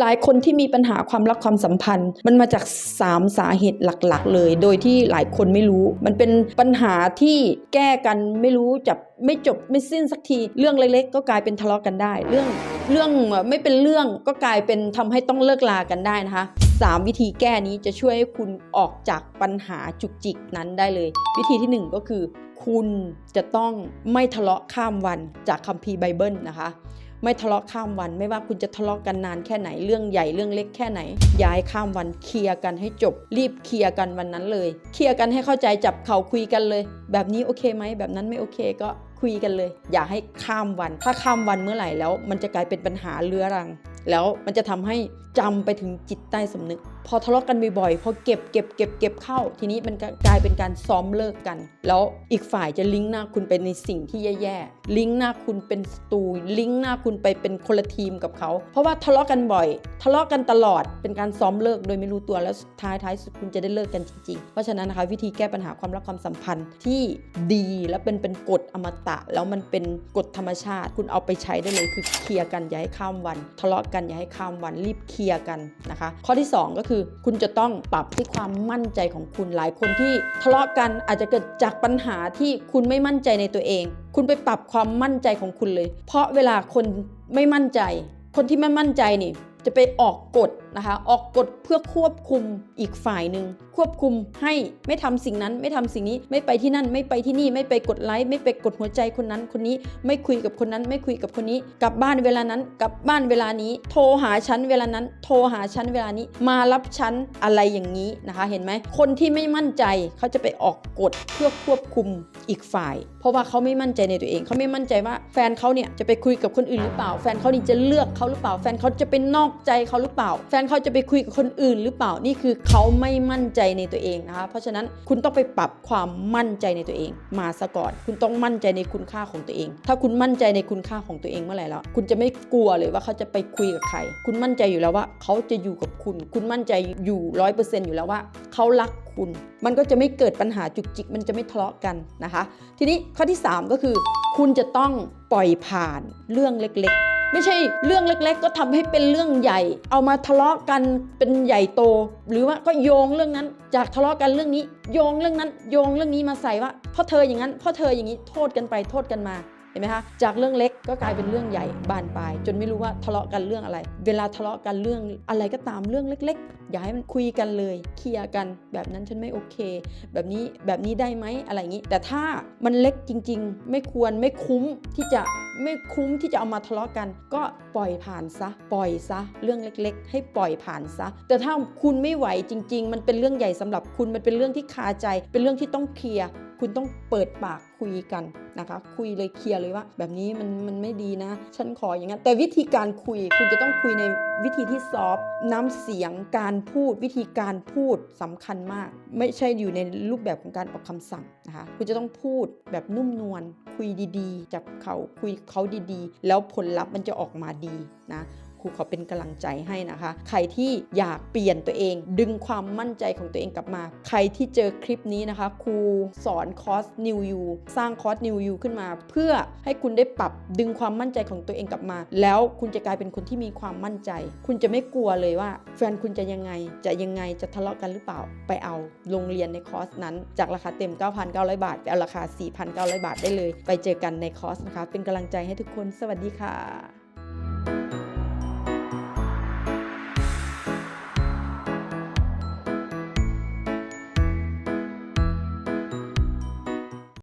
หลายคนที่มีปัญหาความรักความสัมพันธ์ มันมาจาก 3 สาเหตุหลักๆ เลย โดยที่หลายคนไม่รู้ มันเป็นปัญหาที่แก้กันไม่รู้จะไม่จบไม่สิ้นสักทีเรื่องเล็ก ๆ ก็กลายเป็นทะเลาะกันได้ เรื่องเรื่องไม่เป็นเรื่องก็กลายเป็นทำให้ต้องเลิกลากันได้นะคะ3 วิธีแก้นี้จะช่วยให้คุณออกจากปัญหาจุกจิกนั้นได้เลย วิธีที่ 1 ก็คือ คุณจะต้องไม่ทะเลาะข้ามวันจากคัมภีร์ไบเบิลนะคะ ไม่ทะเลาะข้ามวัน ไม่ว่าคุณจะทะเลาะกันนานแค่ไหนเรื่องใหญ่เรื่องเล็กแค่ไหน ย้ายข้ามวันเคลียร์กันให้จบ รีบเคลียร์กันวันนั้นเลย เคลียร์กันให้เข้าใจจับเขาคุยกันเลย แบบนี้โอเคไหมแบบนั้นไม่โอเคก็คุยกันเลย อย่าให้ข้ามวัน ถ้าข้ามวันเมื่อไหร่แล้ว มันจะกลายเป็นปัญหาเรื้อรัง แล้วมันจะทำให้จำไปถึงจิตใต้สำนึก พอทะเลาะกันบ่อยๆพอเก็บเก็บเก็บเก็บเข้า ทีนี้มันก็กลายเป็นการซ้อมเลิกกัน แล้วอีกฝ่ายจะลิงก์หน้าคุณไปในสิ่งที่แย่ๆลิงก์หน้าคุณเป็นศัตรูลิงก์หน้าคุณไปเป็นคนละทีมกับเขา เพราะว่าทะเลาะกันบ่อย ทะเลาะกันตลอดเป็นการซ้อมเลิกโดยไม่รู้ตัวแล้วท้ายท้ายสุดคุณจะได้เลิกกันจริงๆ เพราะฉะนั้นนะคะวิธีแก้ปัญหาความรักความสัมพันธ์ที่ดีและเป็นเป็นกฎอมตะ แล้วมันเป็นกฎธรรมชาติ คุณเอาไปใช้ได้เลยคือเคลียร์กันอย่าให้ข้ามวัน ทะเลาะกันอย่าให้ข้ามวันรีบเคลียร์กันนะคะ ข้อที่ 2 ก็คือคุณจะต้องปรับที่ความมั่นใจของคุณหลายคนที่ทะเลาะกันอาจจะเกิดจากปัญหาที่คุณไม่มั่นใจในตัวเอง คุณไปปรับความมั่นใจของคุณเลย เพราะเวลาคนไม่มั่นใจ คนที่ไม่มั่นใจนี่ จะไปออกกฎนะคะ ออกกฎเพื่อควบคุมอีกฝ่ายหนึ่งควบคุมให้ไม่ทำสิ่งนั้นไม่ทำสิ่งนี้ไม่ไปที่นั่นไม่ไปที่นี่ไม่ไปกดไลค์ไม่ไปกดหัวใจคนนั้นคนนี้ไม่คุยกับคนนั้นไม่คุยกับคนนี้ กลับบ้านเวลานั้น กลับบ้านเวลานี้ โทรหาฉันเวลานั้น โทรหาฉันเวลานี้ มารับฉันอะไรอย่างนี้นะคะ เห็นไหมคนที่ไม่มั่นใจเขาจะไปออกกฎเพื่อควบคุมอีกฝ่าย เพราะว่าเขาไม่มั่นใจในตัวเองเขาไม่มั่นใจว่าแฟนเขาเนี่ยจะไปคุยกับคนอื่นหรือเปล่า แฟนเขานี่จะเลือกเขาหรือเปล่าแฟนเขาจะเป็นนอกใจเขาหรือเปล่า แฟนเขาจะไปคุยกับคนอื่นหรือเปล่านี่คือเขาไม่มั่นใจในตัวเองนะคะเพราะฉะนั้นคุณต้องไปปรับความมั่นใจในตัวเอง มาซะก่อน คุณต้องมั่นใจในคุณค่าของตัวเอง ถ้าคุณมั่นใจในคุณค่าของตัวเองเมื่อไหร่แล้วคุณจะไม่กลัวเลยว่าเขาจะไปคุยกับใคร คุณมั่นใจอยู่แล้วว่าเขาจะอยู่กับคุณ คุณมั่นใจอยู่ร้อยเปอร์เซ็นต์อยู่แล้วว่าเขารักคุณมันก็จะไม่เกิดปัญหาจุกจิก มันจะไม่ทะเลาะกันนะคะ ทีนี้ข้อที่ 3 ก็คือ คุณจะต้องปล่อยผ่านเรื่องเล็กๆ ไม่ใช่เรื่องเล็ก ๆ ก็ทำให้เป็นเรื่องใหญ่ เอามาทะเลาะกันเป็นใหญ่โต หรือว่าก็โยงเรื่องนั้น จากทะเลาะกันเรื่องนี้ โยงเรื่องนั้น โยงเรื่องนี้มาใส่ว่าเพราะเธออย่างนั้นเพราะเธออย่างนี้โทษกันไปโทษกันมา ห็นไหมคะจากเรื่องเล็กก็กลายเป็นเรื่องใหญ่บานปลาย จนไม่รู้ว่าทะเลาะกันเรื่องอะไร เวลาทะเลาะกันเรื่องอะไรก็ตามเรื่องเล็ก ๆ อย่าให้มันคุยกันเลยเคลียร์กันแบบนั้นฉันไม่โอเค แบบนี้แบบนี้ได้ไหมอะไรอย่างนี้ แต่ถ้ามันเล็กจริง ๆ ไม่ควรไม่คุ้มที่จะไม่คุ้มที่จะเอามาทะเลาะกัน ก็ปล่อยผ่านซะ ปล่อยซะ เรื่องเล็กๆ ให้ปล่อยผ่านซะ แต่ถ้าคุณไม่ไหวจริง ๆ มันเป็นเรื่องใหญ่สำหรับคุณมันเป็นเรื่องที่คาใจ เป็นเรื่องที่ต้องเคลียร์ คุณต้องเปิดปากคุยกันนะคะ คุยเลยเคลียร์เลยว่า แบบนี้มันมันไม่ดีนะ ฉันขออย่างนั้น แต่วิธีการคุยคุณจะต้องคุยในวิธีที่ซอฟน้ำเสียงการพูดวิธีการพูดสำคัญมาก ไม่ใช่อยู่ในรูปแบบของการออกคำสั่งนะคะคุณจะต้องพูดแบบนุ่มนวลคุยดีๆจับเขาคุยเขาดีๆ แล้วผลลัพธ์มันจะออกมาดีนะ รูขอเป็นกำลังใจให้นะคะ ใครที่อยากเปลี่ยนตัวเอง ดึงความมั่นใจของตัวเองกลับมา ใครที่เจอคลิปนี้นะคะ ครูสอนคอร์ส New You สร้างคอร์ส New You ขึ้นมา เพื่อให้คุณได้ปรับดึงความมั่นใจของตัวเองกลับมา แล้วคุณจะกลายเป็นคนที่มีความมั่นใจ คุณจะไม่กลัวเลยว่า แฟนคุณจะยังไงจะยังไงจะทะเลาะกันหรือเปล่า ไปเอาโรงเรียนในคอร์สนั้น จากราคาเต็ม 9,900 บาทไปเอาราคา 4,900 บาทได้เลย ไปเจอกันในคอร์สนะคะ เป็นกำลังใจให้ทุกคนสวัสดีค่ะ